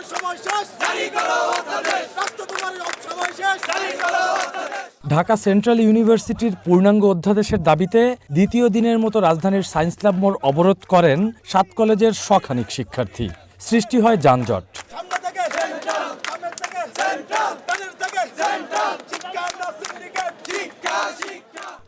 তোমার সময় শেষ। জারি করো অধ্যাদেশ। রাষ্ট্র তোমার সময় শেষ। জারি করো ঢাকা সেন্ট্রাল ইউনিভার্সিটির পূর্ণাঙ্গ অধ্যাদেশের দাবিতে দ্বিতীয় দিনের মতো রাজধানীর সায়েন্স ল্যাব মোড় অবরোধ করেন সাত কলেজের শখানিক শিক্ষার্থী। সৃষ্টি হয় যানজট।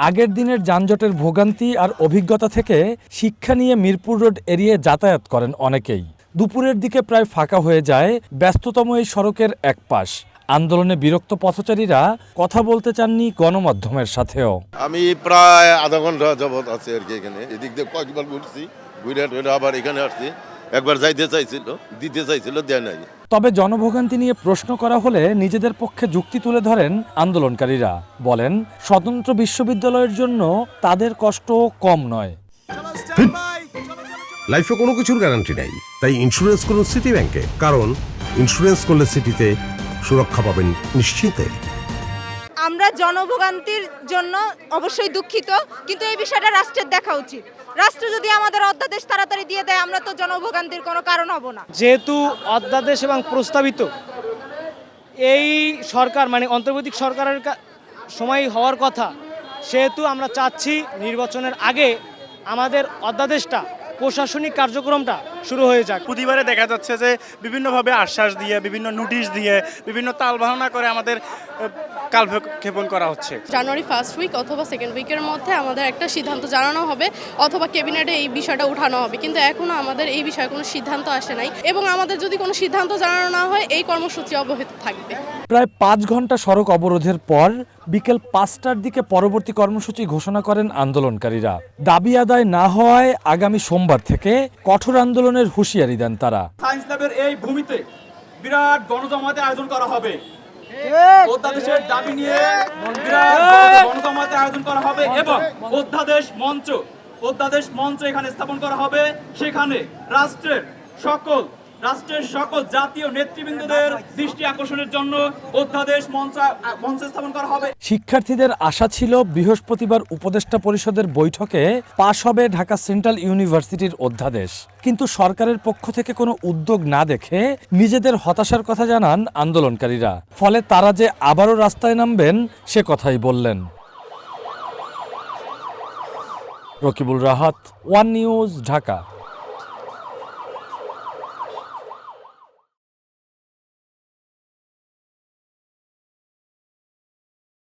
আগের দিনের যানজটের ভোগান্তি আর অভিজ্ঞতা থেকে শিক্ষা নিয়ে মিরপুর রোড এড়িয়ে যাতায়াত করেন অনেকেই। দুপুরের দিকে প্রায় ফাঁকা হয়ে যায় ব্যস্ততম এই সড়কের এক পাশ। আন্দোলনে বিরক্ত পথচারীরা কথা বলতে চাননি গণমাধ্যমের সাথেও। আমি প্রায় আধা ঘণ্টা যাবৎ আছি আর কি এখানে। এদিক দিয়ে কয়েকবার ঘুরছি ঘুরে টুরে আবার এখানে আসছি। একবার যাইতে চাইছিল দিতে চাইছিল দেয় নাই। তবে জনভোগান্তি নিয়ে প্রশ্ন করা হলে নিজেদের পক্ষে যুক্তি তুলে ধরেন আন্দোলনকারীরা। বলেন স্বতন্ত্র বিশ্ববিদ্যালয়ের জন্য তাদের কষ্ট কম নয়। লাইফে কোনো কিছুর গ্যারান্টি নাই। তাই ইন্স্যুরেন্স করুন সিটি ব্যাংকে কারণ ইন্স্যুরেন্স করলে সিটিতে সুরক্ষা পাবেন নিশ্চিন্তে আমরা জনভোগান্তির জন্য অবশ্যই দুঃখিত কিন্তু এই বিষয়টা রাষ্ট্রের দেখা উচিত। রাষ্ট্র যদি আমাদের অধ্যাদেশ তাড়াতাড়ি দিয়ে দেয় আমরা তো জনভোগান্তির কোনো কারণ হব না। যেহেতু অধ্যাদেশ এবং প্রস্তাবিত এই সরকার মানে অন্তর্বর্তী সরকারের কা- সময় হওয়ার কথা সেহেতু আমরা চাচ্ছি নির্বাচনের আগে আমাদের অধ্যাদেশটা প্রশাসনিক কার্যক্রমটা শুরু হয়ে যাক। প্রতিবারে দেখা যাচ্ছে যে বিভিন্নভাবে আশ্বাস দিয়ে, বিভিন্ন নোটিশ দিয়ে, বিভিন্ন তাল বাহানা করে আমাদের কাল ক্ষেপণ করা হচ্ছে? জানুয়ারি ফার্স্ট উইক অথবা সেকেন্ড উইকের মধ্যে আমাদের একটা সিদ্ধান্ত জানানো হবে অথবা ক্যাবিনেটে এই বিষয়টা উঠানো হবে। কিন্তু এখনও আমাদের এই বিষয়ে কোনো সিদ্ধান্ত আসে নাই এবং আমাদের যদি কোনো সিদ্ধান্ত জানানো না হয় এই কর্মসূচি অব্যাহত থাকবে। প্রায় পাঁচ ঘণ্টা সড়ক অবরোধের পর বিকেল পাঁচটার দিকে পরবর্তী কর্মসূচি ঘোষণা করেন আন্দোলনকারীরা। দাবি আদায় না হওয়ায় আগামী সোমবার থেকে কঠোর আন্দোলনের হুঁশিয়ারি দেন তারা। সায়েন্স ল্যাবের এই ভূমিতে বিরাট গণজমাতে আয়োজন করা হবে। অধ্যাদেশের দাবি নিয়ে আয়োজন করা হবে এবং অধ্যাদেশ মঞ্চ অধ্যাদেশ মঞ্চ এখানে স্থাপন করা হবে। সেখানে রাষ্ট্রের সকল রাষ্ট্রের সকল জাতীয় নেতৃবৃন্দদের দৃষ্টি আকর্ষণের জন্য অধ্যাদেশ মঞ্চ স্থাপন করা হবে। শিক্ষার্থীদের আশা ছিল বৃহস্পতিবার উপদেষ্টা পরিষদের বৈঠকে পাশ হবে ঢাকা সেন্ট্রাল ইউনিভার্সিটির অধ্যাদেশ। কিন্তু সরকারের পক্ষ থেকে কোনো উদ্যোগ না দেখে নিজেদের হতাশার কথা জানান আন্দোলনকারীরা। ফলে তারা যে আবারও রাস্তায় নামবেন, সে কথাই বললেন। Rakibul Rahat, one news Dhaka.